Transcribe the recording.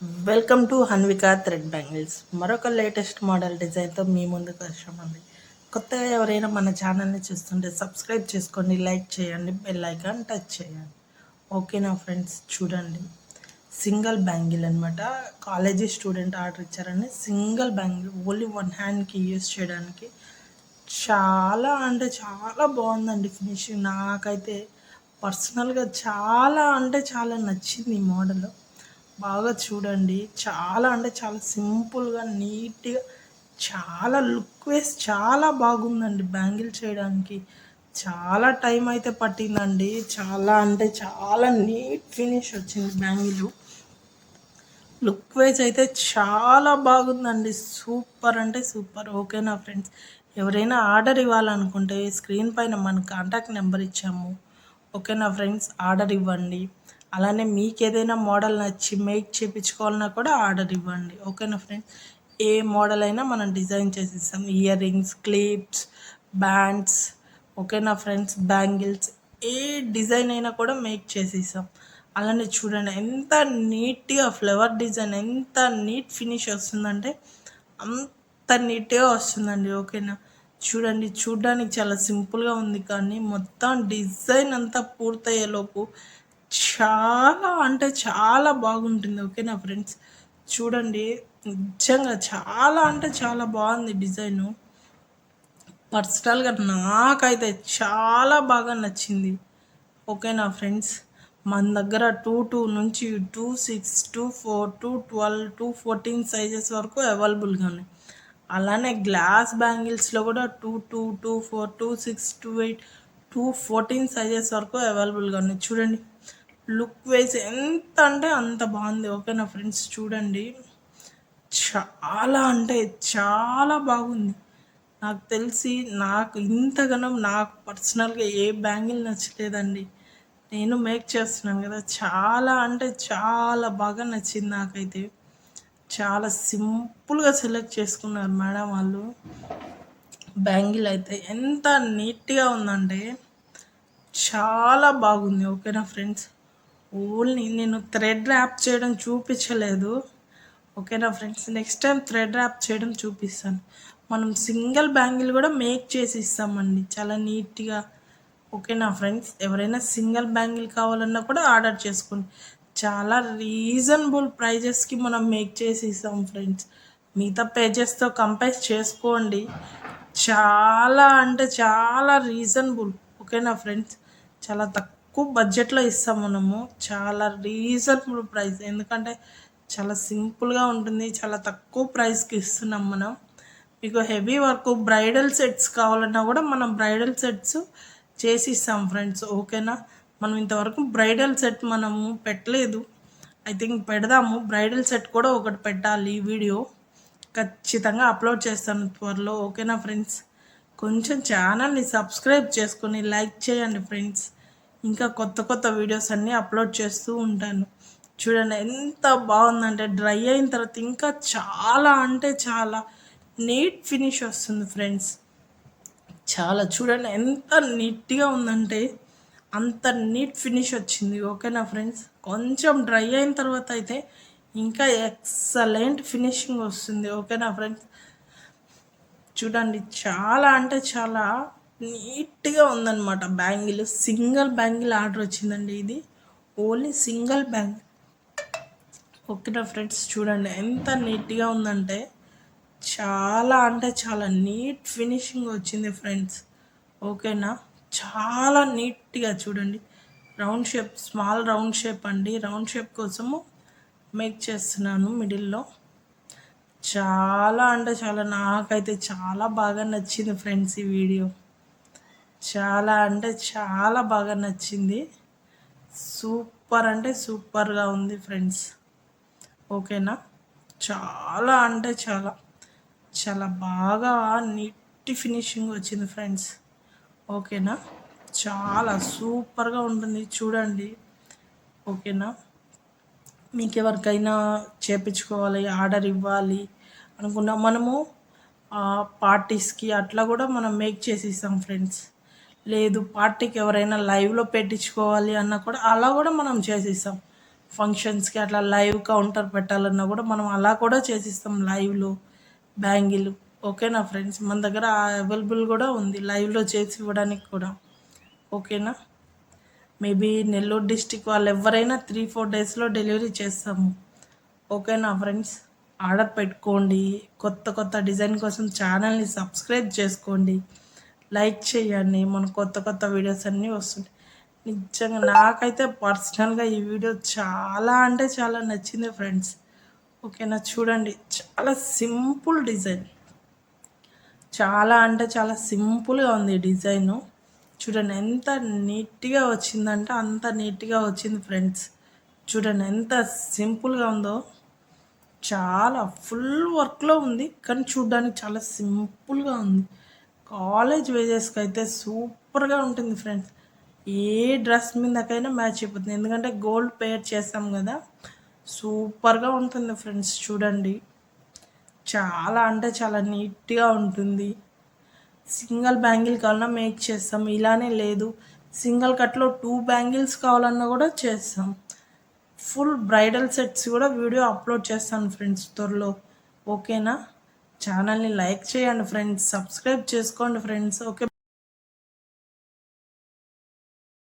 Welcome to Hanvika thread bangles మరొక latest model డిజైన్తో మీ ముందుకు వచ్చామండి. కొత్తగా ఎవరైనా మన ఛానల్ని చూస్తుంటే సబ్స్క్రైబ్ చేసుకోండి లైక్ చేయండి బెల్ ఐకాన్ టచ్ చేయండి. ఓకేనా ఫ్రెండ్స్ చూడండి. సింగిల్ బ్యాంగిల్ అనమాట కాలేజీ స్టూడెంట్ ఆర్డర్ ఇచ్చారని సింగిల్ బ్యాంగిల్ ఓన్లీ వన్ హ్యాండ్కి యూస్ చేయడానికి చాలా అంటే చాలా బాగుందండి ఫినిషింగ్ నాకైతే పర్సనల్గా చాలా అంటే చాలా నచ్చింది ఈ మోడల్ బాగా చూడండి. చాలా అంటే చాలా సింపుల్గా నీట్గా చాలా లుక్ వేసి చాలా బాగుందండి బ్యాంగిల్ చేయడానికి. చాలా టైం అయితే పట్టిందండి. చాలా అంటే చాలా నీట్ ఫినిష్ వచ్చింది బ్యాంగిల్. లుక్ వైజ్ అయితే చాలా బాగుందండి. సూపర్ అంటే సూపర్. ఓకేనా ఫ్రెండ్స్? ఎవరైనా ఆర్డర్ ఇవ్వాలనుకుంటే స్క్రీన్ పైన మన కాంటాక్ట్ నెంబర్ ఇచ్చాము. ఓకేనా ఫ్రెండ్స్? ఆర్డర్ ఇవ్వండి. అలానే మీకు ఏదైనా మోడల్ నచ్చి మేక్ చేయించుకోవాలన్నా కూడా ఆర్డర్ ఇవ్వండి. ఓకేనా ఫ్రెండ్స్? ఏ మోడల్ అయినా మనం డిజైన్ చేసి ఇస్తాం ఇయర్ రింగ్స్ క్లిప్స్ బ్యాండ్స్ ఓకేనా ఫ్రెండ్స్? బ్యాంగిల్స్ ఏ డిజైన్ అయినా కూడా మేక్ చేసిస్తాం. అలానే చూడండి ఎంత నీట్గా ఫ్లవర్ డిజైన్ ఎంత నీట్ ఫినిష్ వస్తుందంటే అంత నీట్గా వస్తుందండి. ఓకేనా? చూడండి చూడడానికి చాలా సింపుల్గా ఉంది కానీ మొత్తం డిజైన్ అంతా పూర్తయ్యేలోపు చాలా అంటే చాలా బాగుంటుంది ఓకేనా ఫ్రెండ్స్? చూడండి నిజంగా చాలా అంటే చాలా బాగుంది డిజైను. పర్సనల్గా నాకైతే చాలా బాగా నచ్చింది ఓకేనా ఫ్రెండ్స్? మన దగ్గర టూ టూ నుంచి two six two four two twelve two fourteen sizes వరకు అవైలబుల్గా ఉన్నాయి. అలానే గ్లాస్ బ్యాంగిల్స్లో కూడా two two two four two six two eight two fourteen sizes వరకు అవైలబుల్గా ఉన్నాయి. చూడండి లుక్ వైజ్ ఎంత అంటే అంత బాగుంది. ఓకేనా ఫ్రెండ్స్ చూడండి. చాలా అంటే చాలా బాగుంది. నాకు తెలిసి నాకు ఇంతగానో నాకు పర్సనల్గా ఏ బ్యాంగిల్ నచ్చలేదండి. నేను మేక్ చేస్తున్నాను కదా చాలా అంటే చాలా బాగా నచ్చింది నాకైతే. చాలా సింపుల్గా సెలెక్ట్ చేసుకున్నారు మేడం వాళ్ళు. బ్యాంగిల్ అయితే ఎంత నీట్గా ఉందంటే చాలా బాగుంది. ఓకేనా ఫ్రెండ్స్. ఓన్లీ నేను థ్రెడ్ ర్యాప్ చేయడం చూపించలేదు. ఓకేనా friends next time thread wrap చేయడం చూపిస్తాను. మనం సింగిల్ బ్యాంగిల్ కూడా మేక్ చేసి ఇస్తామండి. చాలా నీట్గా ఓకేనా ఫ్రెండ్స్ ఎవరైనా సింగిల్ బ్యాంగిల్ కావాలన్నా కూడా ఆర్డర్ చేసుకోండి. చాలా రీజనబుల్ ప్రైజెస్కి మనం మేక్ చేసి ఇస్తాం ఫ్రెండ్స్ మిగతా పేజెస్తో కంపేర్ చేసుకోండి. చాలా అంటే చాలా రీజనబుల్ ఓకేనా ఫ్రెండ్స్ చాలా తక్కువ తక్కువ బడ్జెట్లో ఇస్తాం మనము. చాలా రీజనబుల్ ప్రైస్ ఎందుకంటే చాలా సింపుల్గా ఉంటుంది. చాలా తక్కువ ప్రైస్కి ఇస్తున్నాం మనం. మీకు హెవీ వర్క్ బ్రైడల్ సెట్స్ కావాలన్నా కూడా మనం బ్రైడల్ సెట్స్ చేసి ఇస్తాం ఫ్రెండ్స్ ఓకేనా మనం ఇంతవరకు బ్రైడల్ సెట్ మనము పెట్టలేదు. ఐ థింక్ పెడదాము. బ్రైడల్ సెట్ కూడా ఒకటి పెట్టాలి వీడియో ఖచ్చితంగా అప్లోడ్ చేస్తాను త్వరలో. ఓకేనా ఫ్రెండ్స్ కొంచెం ఛానల్ని సబ్స్క్రైబ్ చేసుకొని లైక్ చేయండి ఫ్రెండ్స్ ఇంకా కొత్త కొత్త వీడియోస్ అన్నీ అప్లోడ్ చేస్తూ ఉంటాను. చూడండి ఎంత బాగుందంటే డ్రై అయిన తర్వాత ఇంకా చాలా అంటే చాలా నీట్ ఫినిష్ వస్తుంది ఫ్రెండ్స్. చాలా చూడండి ఎంత నీట్గా ఉందంటే అంత నీట్ ఫినిష్ వచ్చింది. ఓకేనా ఫ్రెండ్స్? కొంచెం డ్రై అయిన తర్వాత అయితే ఇంకా ఎక్సలెంట్ ఫినిషింగ్ వస్తుంది. ఓకేనా ఫ్రెండ్స్? చూడండి చాలా అంటే చాలా నీట్గా ఉందన్నమాట బ్యాంగిల్. సింగిల్ బ్యాంగిల్ ఆర్డర్ వచ్చిందండి ఇది. Only single bangle. ఓకేనా ఫ్రెండ్స్ చూడండి ఎంత నీట్గా ఉందంటే చాలా అంటే చాలా నీట్ ఫినిషింగ్ వచ్చింది ఫ్రెండ్స్. ఓకేనా? చాలా నీట్గా చూడండి. Round shape small round shape అండి. రౌండ్ షేప్ కోసము మేక్ చేస్తున్నాను మిడిల్లో. చాలా అంటే చాలా నాకైతే చాలా బాగా నచ్చింది ఫ్రెండ్స్ ఈ వీడియో. చాలా అంటే చాలా బాగా నచ్చింది. సూపర్ అంటే సూపర్గా ఉంది ఫ్రెండ్స్. ఓకేనా? చాలా అంటే చాలా. చాలా బాగా నీట్ ఫినిషింగ్ వచ్చింది ఫ్రెండ్స్. ఓకేనా? చాలా సూపర్గా ఉంటుంది. చూడండి. ఓకేనా? మీకు ఎవరికైనా చేపించుకోవాలి ఆర్డర్ ఇవ్వాలి అనుకున్నా మనము పార్టీస్కి అట్లా కూడా మనం మేక్ చేసి ఇస్తాం ఫ్రెండ్స్. లేదు పార్టీకి ఎవరైనా లైవ్లో పెట్టించుకోవాలి అన్నా కూడా అలా కూడా మనం చేసిస్తాం. ఫంక్షన్స్కి అట్లా లైవ్ కౌంటర్ పెట్టాలన్నా కూడా మనం అలా కూడా చేసిస్తాం లైవ్లో. బ్యాంగిల్ ఓకేనా ఫ్రెండ్స్? మన దగ్గర అవైలబుల్ కూడా ఉంది లైవ్లో చేసి ఇవ్వడానికి కూడా. ఓకేనా? మేబీ నెల్లూరు డిస్టిక్ వాళ్ళు ఎవరైనా త్రీ ఫోర్ డేస్లో డెలివరీ చేస్తాము. ఓకేనా ఫ్రెండ్స్? ఆర్డర్ పెట్టుకోండి. కొత్త కొత్త డిజైన్ కోసం ఛానల్ని సబ్స్క్రైబ్ చేసుకోండి. లైక్ చేయండి. మన కొత్త కొత్త వీడియోస్ అన్నీ వస్తుంటాయి. నిజంగా నాకైతే పర్సనల్గా ఈ వీడియో చాలా అంటే చాలా నచ్చింది ఫ్రెండ్స్. ఓకేనా? చూడండి. చాలా సింపుల్ డిజైన్. చాలా అంటే చాలా సింపుల్గా ఉంది డిజైను. చూడండి. ఎంత నీట్గా వచ్చిందంటే అంత నీట్గా వచ్చింది ఫ్రెండ్స్. చూడండి. ఎంత సింపుల్గా ఉందో. చాలా ఫుల్ వర్క్లో ఉంది. కానీ చూడడానికి చాలా సింపుల్గా ఉంది. కాలేజ్ వేజెస్కి అయితే సూపర్గా ఉంటుంది ఫ్రెండ్స్. ఏ డ్రెస్ మీదకైనా మ్యాచ్ అయిపోతుంది. ఎందుకంటే గోల్డ్ పేర్ చేస్తాం కదా. సూపర్గా ఉంటుంది ఫ్రెండ్స్ చూడండి. చాలా అంటే చాలా నీట్గా ఉంటుంది. సింగిల్ బ్యాంగిల్ కావాలన్నా మేక్ చేస్తాం. ఇలానే లేదు. సింగిల్ కట్లో టూ బ్యాంగిల్స్ కావాలన్నా కూడా చేస్తాం. ఫుల్ బ్రైడల్ సెట్స్ కూడా వీడియో అప్లోడ్ చేస్తాను ఫ్రెండ్స్ త్వరలో. ఓకేనా? ఛానల్ని లైక్ చేయండి ఫ్రెండ్స్ సబ్స్క్రైబ్ చేసుకోండి ఫ్రెండ్స్ ఓకే